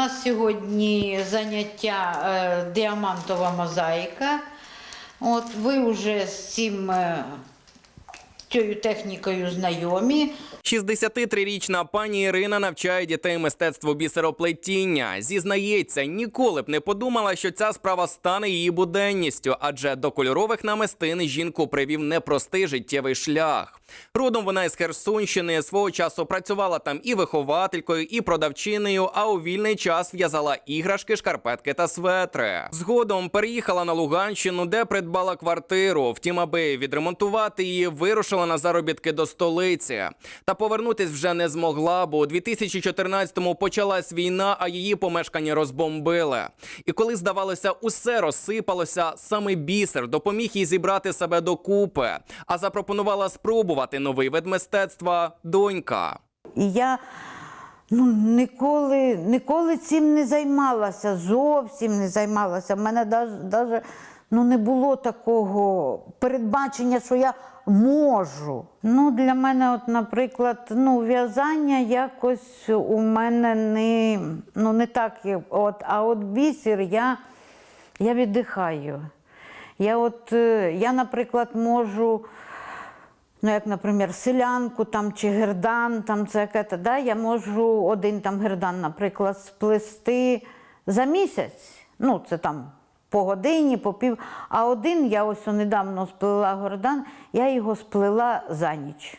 нас сьогодні заняття е, діамантова мозаїка. От ви вже з цим е, цією технікою знайомі. 63-річна пані Ірина навчає дітей мистецтву бісероплетіння. Зізнається, ніколи б не подумала, що ця справа стане її буденністю, адже до кольорових намистин жінку привів непростий життєвий шлях. Родом вона із Херсонщини свого часу працювала там і вихователькою, і продавчинею, а у вільний час в'язала іграшки, шкарпетки та светри. Згодом переїхала на Луганщину, де придбала квартиру. Втім, аби відремонтувати її, вирушила на заробітки до столиці. Та повернутись вже не змогла, бо у 2014-му почалась війна, а її помешкання розбомбили. І коли здавалося, усе розсипалося, саме бісер допоміг їй зібрати себе докупи, а запропонувала спробувати новий вид мистецтва донька. І я ну, ніколи, ніколи цим не займалася, зовсім не займалася. У мене навіть ну, не було такого передбачення, що я можу. Ну, для мене, от, наприклад, ну, в'язання якось у мене не, ну, не так, от, а от бісер я, я віддихаю. Я, от, е, я, наприклад, можу. Ну, як, наприклад, селянку там, чи гердан, там, це яке-то, да, я можу один там гердан, наприклад, сплести за місяць. Ну, це там по годині, по пів. А один я ось недавно сплела гордан, я його сплела за ніч.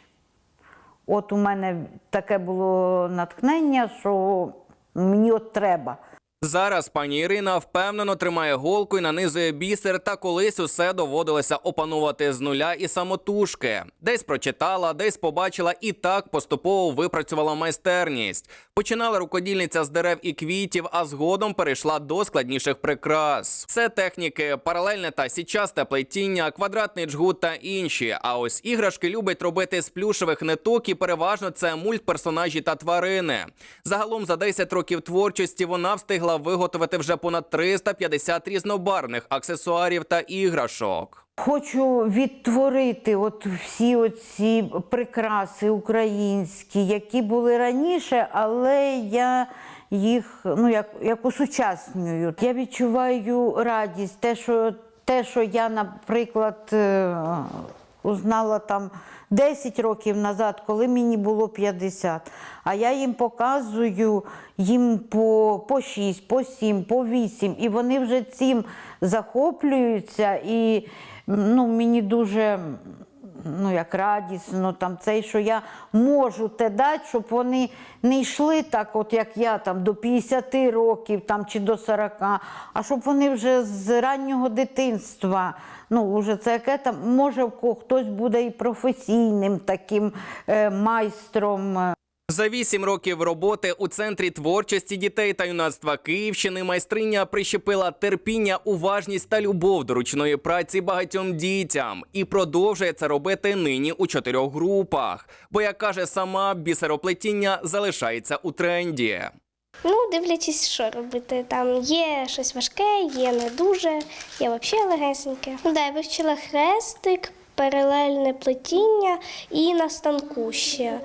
От у мене таке було натхнення, що мені от треба. Зараз пані Ірина впевнено тримає голку і нанизує бісер, та колись усе доводилося опанувати з нуля і самотужки. Десь прочитала, десь побачила і так поступово випрацювала майстерність. Починала рукодільниця з дерев і квітів, а згодом перейшла до складніших прикрас. Це техніки, паралельне та січасте плетіння, квадратний джгут та інші. А ось іграшки любить робити з плюшевих ниток і переважно це мультперсонажі та тварини. Загалом за 10 років творчості вона встигла виготовити вже понад 350 різнобарвних аксесуарів та іграшок. Хочу відтворити от всі оці прикраси українські, які були раніше, але я їх ну, як, як усучаснюю. Я відчуваю радість, те, що, те, що я, наприклад, е, узнала там 10 років назад, коли мені було 50. А я їм показую їм по, по 6, по 7, по 8. І вони вже цим захоплюються. І ну, мені дуже ну, як радісно, там, цей, що я можу те дати, щоб вони не йшли так, от як я там, до 50 років там, чи до 40, а щоб вони вже з раннього дитинства. Ну, вже це яке там, може, хтось буде і професійним таким е, майстром. За вісім років роботи у центрі творчості дітей та юнацтва Київщини майстриня прищепила терпіння, уважність та любов до ручної праці багатьом дітям і продовжує це робити нині у чотирьох групах. Бо, як каже сама, бісероплетіння залишається у тренді. Ну, дивлячись, що робити. Там є щось важке, є не дуже, є взагалі легесеньке. Да, я вивчила хрестик, паралельне плетіння і на станку ще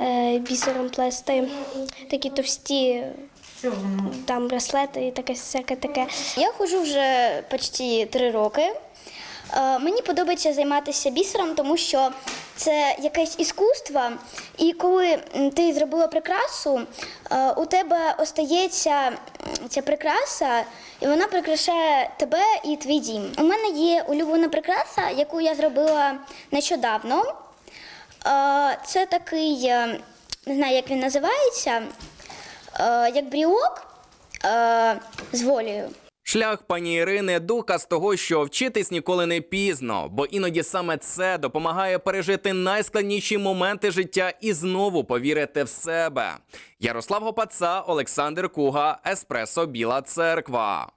е, бісером плести такі товсті там браслети і таке всяке таке. Я ходжу вже почти три роки. Е, Мені подобається займатися бісером, тому що це якесь іскусство, і коли ти зробила прикрасу, е, у тебе остається ця прикраса, і вона прикрашає тебе і твій дім. У мене є улюблена прикраса, яку я зробила нещодавно. Е, Це такий, е, не знаю, як він називається, як брілок з волею. Шлях пані Ірини доказ того, що вчитись ніколи не пізно, бо іноді саме це допомагає пережити найскладніші моменти життя і знову повірити в себе. Ярослав Гопаца, Олександр Куга, Еспресо Біла Церква.